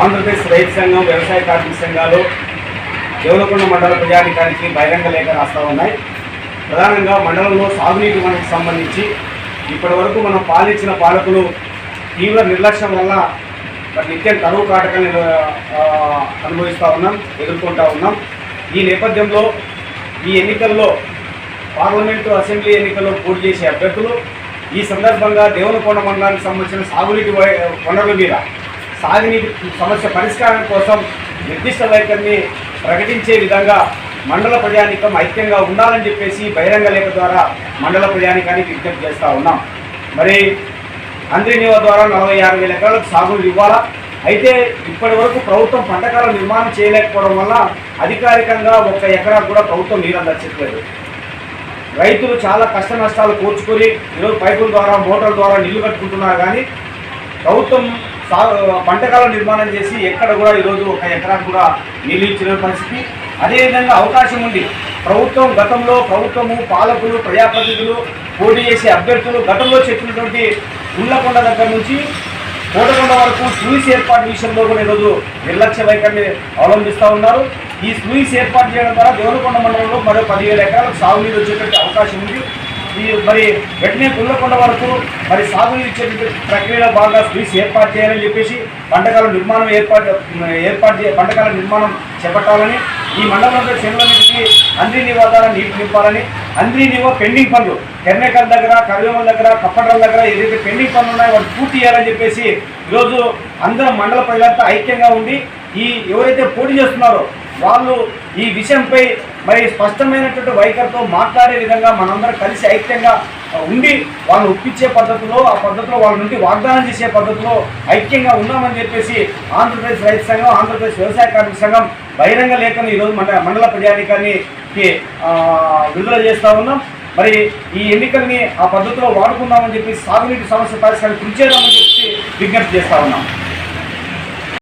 ఆంధ్రప్రదేశ్ రైతు సంఘం వ్యవసాయ కార్మిక సంఘాలు దేవనకొండ మండల ప్రజానికానికి బహిరంగ లేఖ రాస్తూ ఉన్నాయి. ప్రధానంగా మండలంలో సాగునీటి మనకు సంబంధించి ఇప్పటి వరకు మనం పాలించిన పాలకులు తీవ్ర నిర్లక్ష్యం వల్ల మరి నిత్యం కరువు కాటకాన్ని అనుభవిస్తూ ఉన్నాం ఎదుర్కొంటూ ఉన్నాం. ఈ నేపథ్యంలో ఈ ఎన్నికల్లో పార్లమెంటు అసెంబ్లీ ఎన్నికల్లో పోటీ చేసే అభ్యర్థులు ఈ సందర్భంగా దేవనకొండ మండలానికి సంబంధించిన సాగునీటి వై- వనరుల మీద సాగునీటి సమస్య పరిష్కారం కోసం నిర్దిష్ట వైఖరిని ప్రకటించే విధంగా మండల ప్రజానికం ఐక్యంగా ఉండాలని చెప్పేసి బహిరంగ లేఖ ద్వారా మండల ప్రజానికానికి విజ్ఞప్తి చేస్తూ ఉన్నాం. మరి అంద్రినివ ద్వారా నలభై ఆరు వేల ఎకరాలకు సాగులు ఇవ్వాలా? అయితే ఇప్పటి వరకు ప్రభుత్వం పంటకాల నిర్మాణం చేయలేకపోవడం వల్ల అధికారికంగా ఒక్క ఎకరా కూడా ప్రభుత్వం నీరు అందించట్లేదు రైతులు చాలా కష్ట నష్టాలు కూర్చుకొని ఈరోజు పైపుల ద్వారా మోటార్ల ద్వారా నీళ్ళు కట్టుకుంటున్నారు కానీ ప్రభుత్వం పంటకాల నిర్మాణం చేసి ఎక్కడ కూడా ఈరోజు ఒక ఎకరాకు కూడా నీళ్ళు ఇచ్చిన పరిస్థితి. అదేవిధంగా అవకాశం ఉంది. ప్రభుత్వం గతంలో ప్రభుత్వము పాలకులు ప్రజాప్రతినిధులు పోటీ చేసే అభ్యర్థులు గతంలో చెప్పినటువంటి ఉళ్ళకొండ దగ్గర నుంచి కోటకొండ వరకు స్లూయిస్ ఏర్పాటు విషయంలో కూడా ఈరోజు నిర్లక్ష్య వైఖరిని అవలంబిస్తూ ఉన్నారు. ఈ స్లూయిస్ ఏర్పాటు చేయడం ద్వారా దేవరకొండ మండలంలో మరో పదివేల ఎకరాలకు సాగునీరు వచ్చేటువంటి అవకాశం ఉంది. ఈ మరి వెంటనే పుల్లకొండ వరకు మరి సాగునీరు ఇచ్చేటువంటి ప్రక్రియలో బాగా స్లూయిస్ ఏర్పాటు చేయాలని చెప్పేసి పంటకాల నిర్మాణం ఏర్పాటు ఏర్పాటు చే పంటకాల నిర్మాణం చేపట్టాలని ఈ మండలంలో చెరువులన్నిటికీ అంద్రి నివా ద్వారా నీటి నింపాలని అంద్రి నివా పెండింగ్ పనులు కెర్నేకల్ దగ్గర కరివేమల దగ్గర కప్పటల దగ్గర ఏదైతే పెండింగ్ పనులు ఉన్నాయో వాటి పూర్తి చేయాలని చెప్పేసి ఈరోజు అందరం మండల ప్రజలంతా ఐక్యంగా ఉండి ఈ ఎవరైతే పోటీ చేస్తున్నారో వాళ్ళు ఈ విషయంపై మరి స్పష్టమైనటువంటి వైఖరితో మాట్లాడే విధంగా మనందరం కలిసి ఐక్యంగా ఉండి వాళ్ళు ఒప్పించే పద్ధతిలో ఆ పద్ధతిలో వాళ్ళ నుండి వాగ్దానం చేసే పద్ధతిలో ఐక్యంగా ఉన్నామని చెప్పేసి ఆంధ్రప్రదేశ్ రైతు సంఘం ఆంధ్రప్రదేశ్ వ్యవసాయ కార్మిక సంఘం బహిరంగ లేఖను ఈరోజు మన మండల ప్రజానికానికి విడుదల చేస్తూ ఉన్నాం. మరి ఈ ఎన్నికల్ని ఆ పద్ధతిలో వాడుకుందామని చెప్పి సాగునీటి సమస్య పరిష్కారం కృషి చేద్దామని చెప్పి విజ్ఞప్తి చేస్తా ఉన్నాం.